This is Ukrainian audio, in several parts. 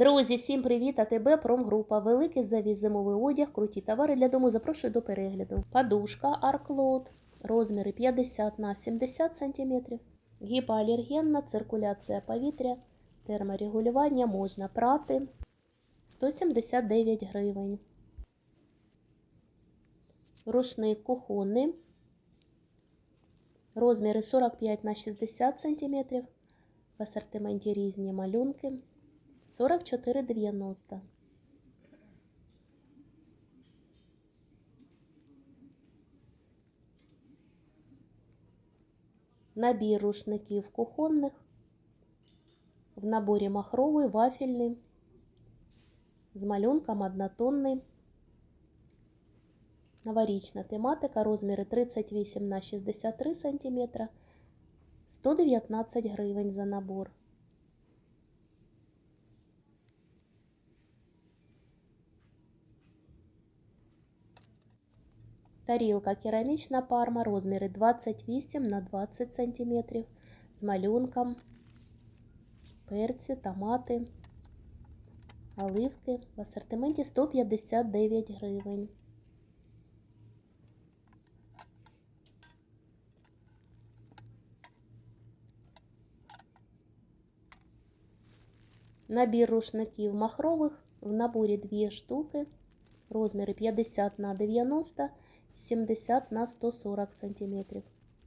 Друзі, всім привіт! АТБ Промгрупа. Великий завіз зимовий одяг, круті товари для дому. Запрошую до перегляду. Подушка Арклот. Розміри 50 на 70 см. Гіпоалергенна циркуляція повітря. Терморегулювання можна прати. 179 гривень. Рушник кухонний. Розміри 45 на 60 см. В асортименті різні малюнки. 44,90. Набір рушників кухонних. В наборі махровий, вафельний, з малюнком однотонний. Новорічна тематика, розміри 38 на 63 см, 119 гривень за набор. Тарілка керамічна парма, розміри 28 на 20 см з малюнком, перці, томати, оливки. В асортименті 159 гривень. Набір рушників махрових в наборі 2 штуки, розміри 50 на 90 70 на 140 см.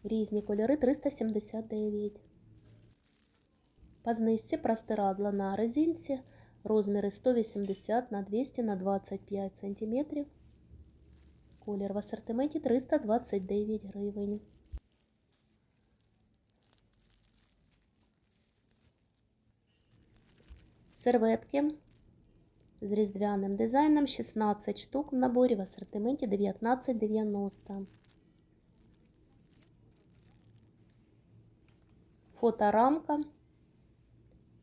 Різні кольори 379. По знижці простирадла на резинці, розміри 180 на 200 на 25 см. Колір в асортименті 329 гривень. Серветки з різдвяним дизайном 16 штук в наборі в асортименті 19,90. Фоторамка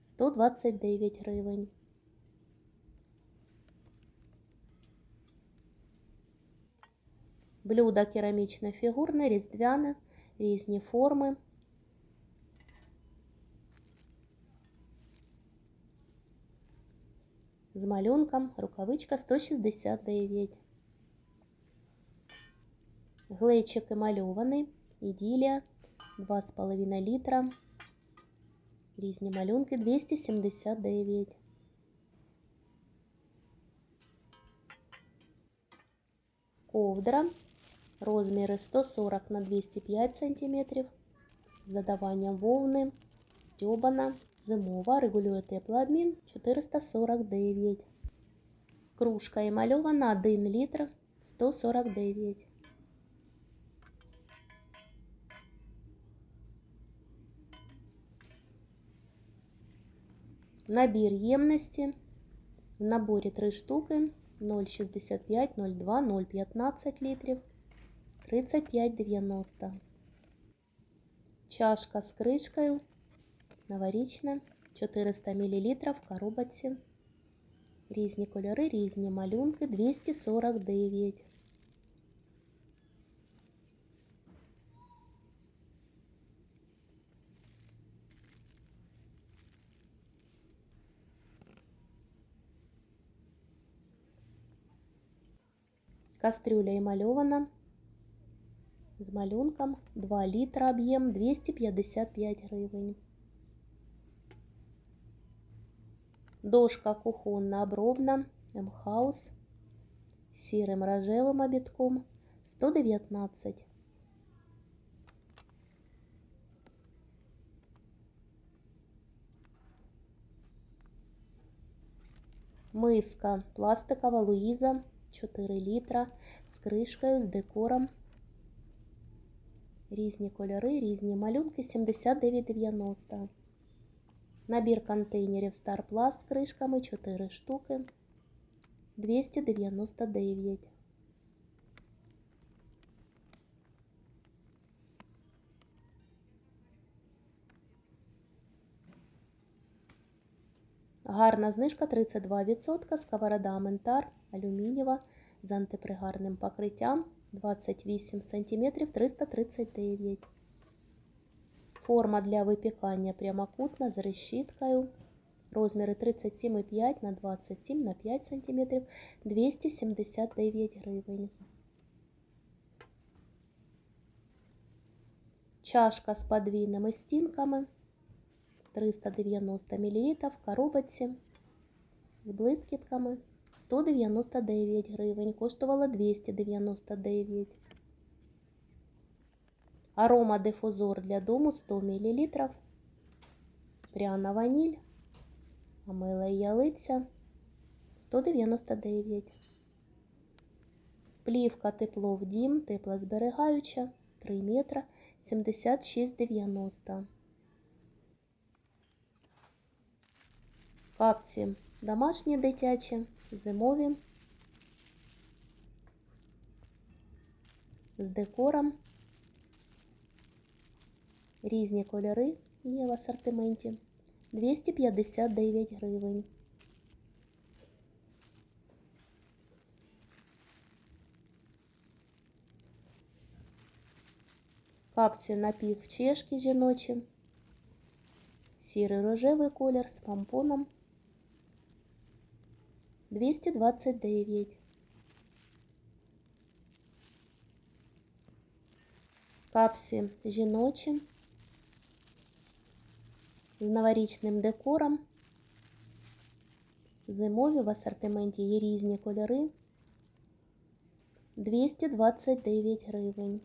129 гривень. Блюдо керамічне фігурне, різдвяне, різні форми. з малюнком рукавичка 169. Глечик емальований, іділія 2,5 літра. Різні малюнки 279. Ковдра розміри 140 на 205 см. З додаванням вовни, стьобана. Зимова регулює теплообмін 449. Кружка емальована 1 літр 149. Набір ємності. В наборі 3 штуки 0,65, 0,2, 0,15 літрів 35,90. Чашка з кришкою новорічна, 400 мл в коробці. Різні кольори, різні малюнки 249. Кастрюля емальована з малюнком 2 літра об'єм 255 гривень. Дошка кухонна обробна М-хаус сірим рожевим обідком 119. Миска пластикова Луїза 4 літра з кришкою, з декором. Різні кольори, різні малюнки 79,90. Набір контейнерів Старпласт з кришками 4 штуки 299. Гарна знижка 32%. Сковорода ментар алюмінієва з антипригарним покриттям 28 см 339 Форма для випікання прямокутна з решіткою Розміри 37,5 на 27 на 5 см 279 гривень. Чашка з подвійними стінками 390 мл в коробочці з блискітками 199 гривень. Коштувала 299. Арома Дифузор для дому 100 мл. Пряна ваніль. Амела і ялиця 199. Плівка тепло в дім, теплозберігаюча 3 метра 76,90. Капці домашні дитячі, зимові. З декором. Різні кольори є в асортименті. 259 гривень. Капці напівчешки жіночі. Сірий рожевий колір з помпоном. 229. Капсі жіночі з новорічним декором. Зимові в асортименті є різні кольори. 229 гривень.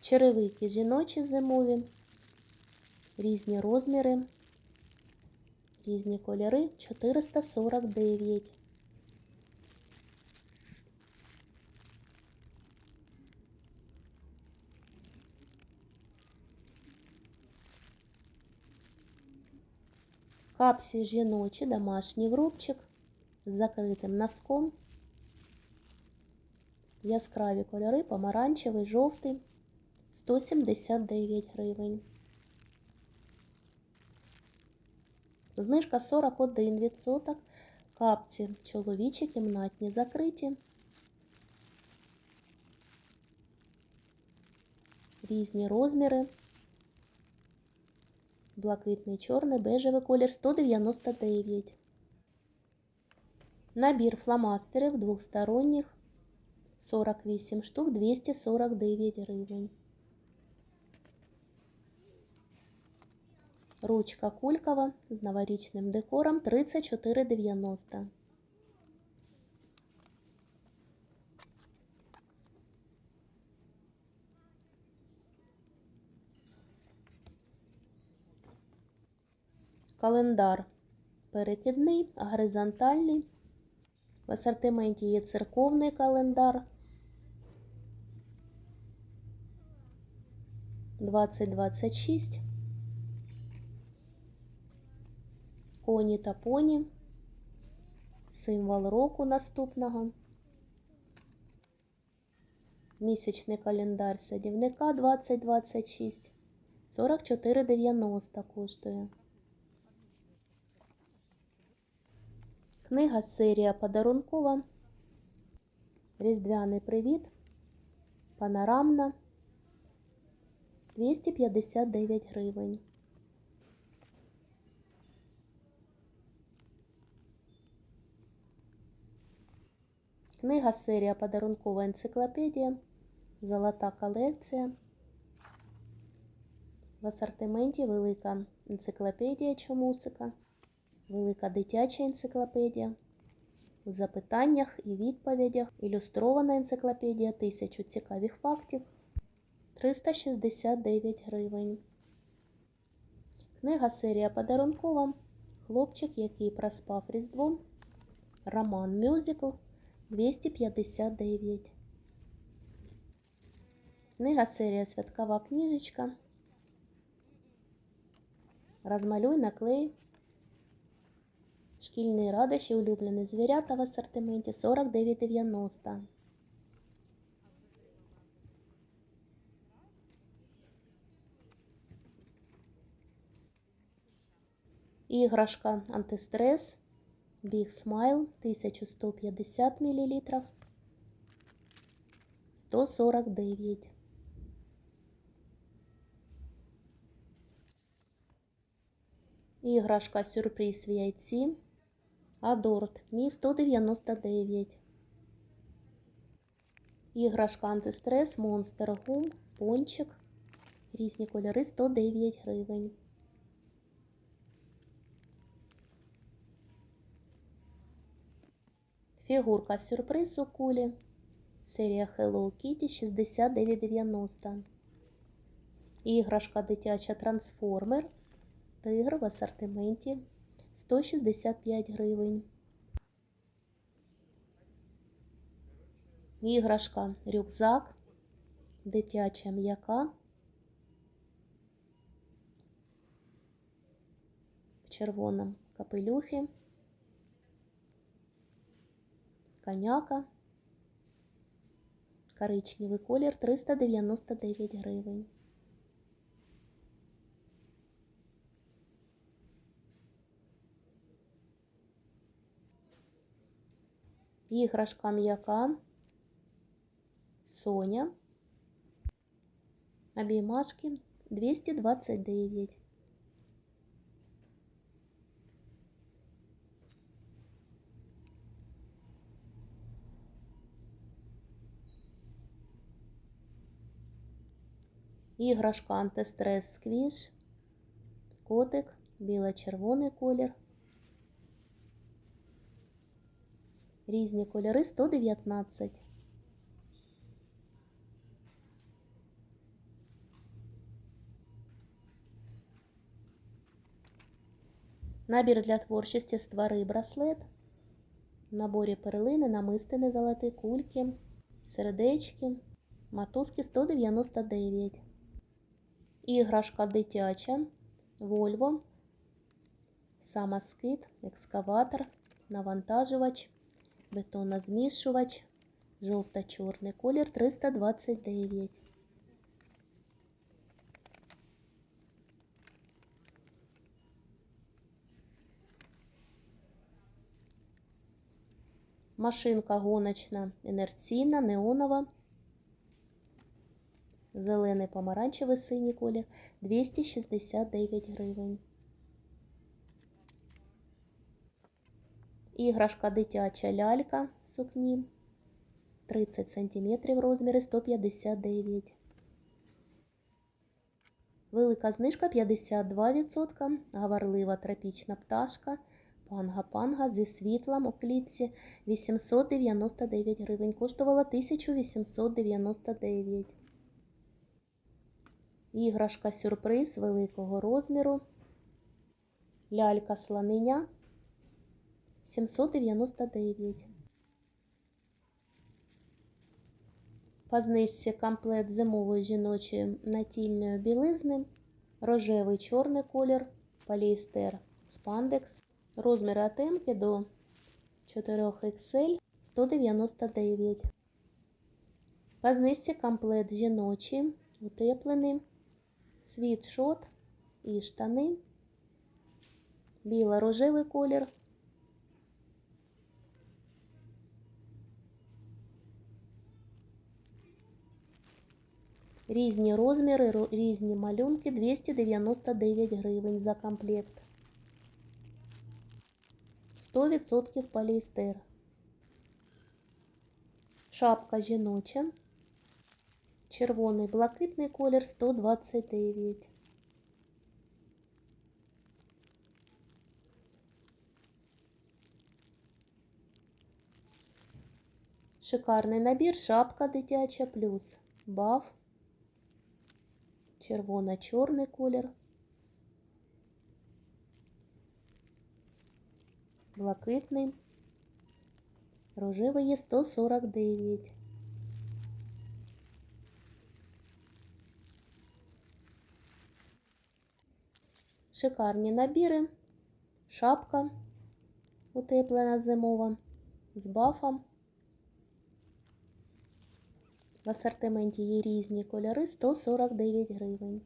Черевики жіночі зимові, різні розміри, різні кольори 449. Капсі жіночі, домашній врубчик з закритим носком. Яскраві кольори, помаранчевий, жовтий. 179 гривень. Знижка 41%. Капці чоловічі кімнатні закриті. Різні розміри. Блакитний, чорний, бежевий колір 199. Набір фломастерів двохсторонніх 48 штук 249 гривень. Ручка кулькова з новорічним декором 34,90. Календар перекидний, горизонтальний. В асортименті є церковний календар. 2026. Коні та поні. Символ року наступного. Місячний календар садівника 2026. 44,90 коштує. Книга серія подарункова. Різдвяний привіт. Панорамна. 259 гривень. Книга серія Подарункова енциклопедія. Золота колекція. В асортименті велика енциклопедія Чомусика, велика дитяча енциклопедія. У запитаннях і відповідях ілюстрована енциклопедія тисячу цікавих фактів 369 гривень. Книга серія Подарункова. Хлопчик, який проспав Різдво. Роман Мюзикл 259. Книга серія Святкова книжечка. Розмалюй наклей. Шкільні радощі, улюблені звірята в асортименті 49,90. Іграшка антистрес Big Smile 1150 мл 149. Іграшка сюрприз в яйці Адорт Мі 199. Іграшка антистрес Монстер Гум Пончик. Різні кольори 109 гривень. Фігурка сюрприз у кулі. Серія Hello Kitty 6990. Іграшка дитяча трансформер. Тигр в асортименті 165 гривень. Іграшка рюкзак. Дитяча м'яка. В червоному капелюхі. Коняка. Коричневий колір 399 гривень. Іграшка м'яка. Соня. Обіймашки 229. Іграшка антистрес сквіш. Котик, біло-червоний колір. Різні кольори 119. Набір для творчості створи браслет. В наборі перлини, намистини золоті, кульки, сердечки, мотузки 199. Іграшка дитяча, Вольво, самоскид, екскаватор, навантажувач, бетонозмішувач, жовто-чорний колір 329. Машинка гоночна, інерційна, неонова. Зелений помаранчевий синій колір 269 гривень. Іграшка дитяча лялька сукні 30 см розміри 159. Велика знижка 52%. Говорлива тропічна пташка. Панга-панга зі світлом у клітці 899 гривень. Коштувала 1899. Іграшка сюрприз великого розміру. Лялька слонення 799. По знижці комплект зимової жіночої натільної білизни. Рожевий чорний колір, поліестер спандекс. Розміри атемки до 4XL 199. По знижці комплект жіночий, утеплений, світшот і штани. Біло-рожевий колір. Різні розміри, різні малюнки 299 гривень за комплект. 100% поліестер. Шапка жіноча. Червоний блакитний колір 129. Шикарний набір, шапка дитяча плюс баф. Червоно-чорний колір. Блакитний. Рожевий є 149. Шикарні набіри. Шапка утеплена зимова з бафом. В асортименті є різні кольори 149 гривень.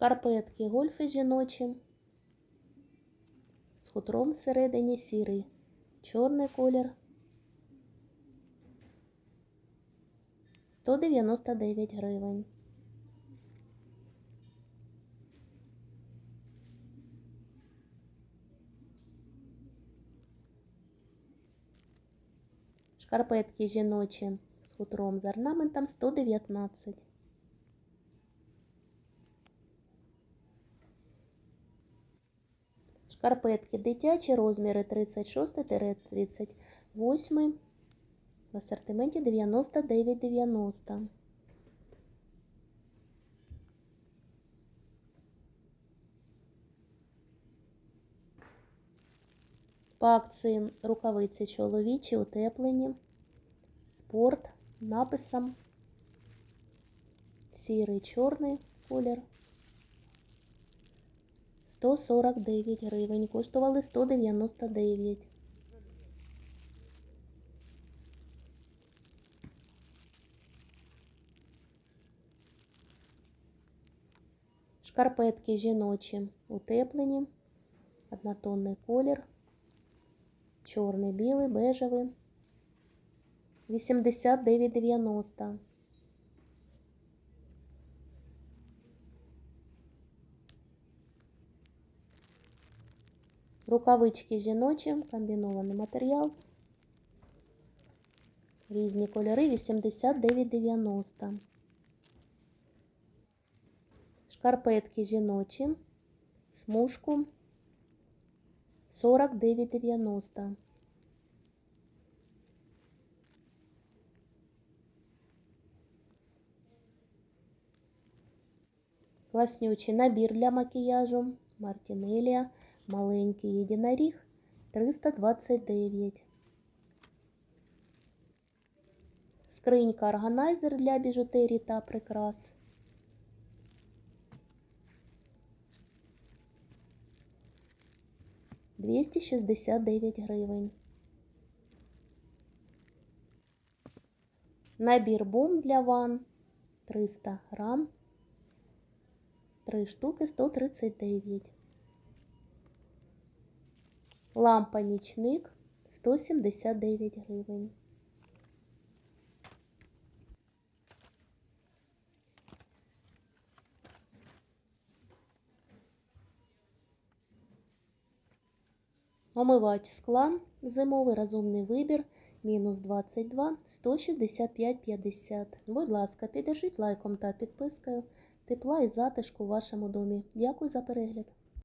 Шкарпетки гольфи жіночі. З хутром всередині сірий. Чорний колір. 199 гривень. Шкарпетки жіночі з хутром з орнаментом 119. Шкарпетки дитячі, розміри 36-38. В асортименті 99,90. По акції рукавиці чоловічі утеплені. Спорт написом сірий чорний колір. 149 гривень. Коштували 199. Шкарпетки жіночі утеплені. Однотонний колір. Чорний, білий, бежевий. 89,90. Рукавички жіночі, комбінований матеріал. Різні кольори 89,90. Шкарпетки жіночі, смужку 49,90. Класнючий набір для макіяжу. Мартінелія. Маленький єдиноріг 329. Скринька органайзер для біжутерії та прикрас. Двісті шістдесят дев'ять гривень. Набір бум для ван 300 грам. Три штуки 139. Лампа нічник 179 гривень. Омивач скла, зимовий розумний вибір, мінус 22, 165,50. Будь ласка, піддержіть лайком та підпискою. Тепла і затишку у вашому домі. Дякую за перегляд.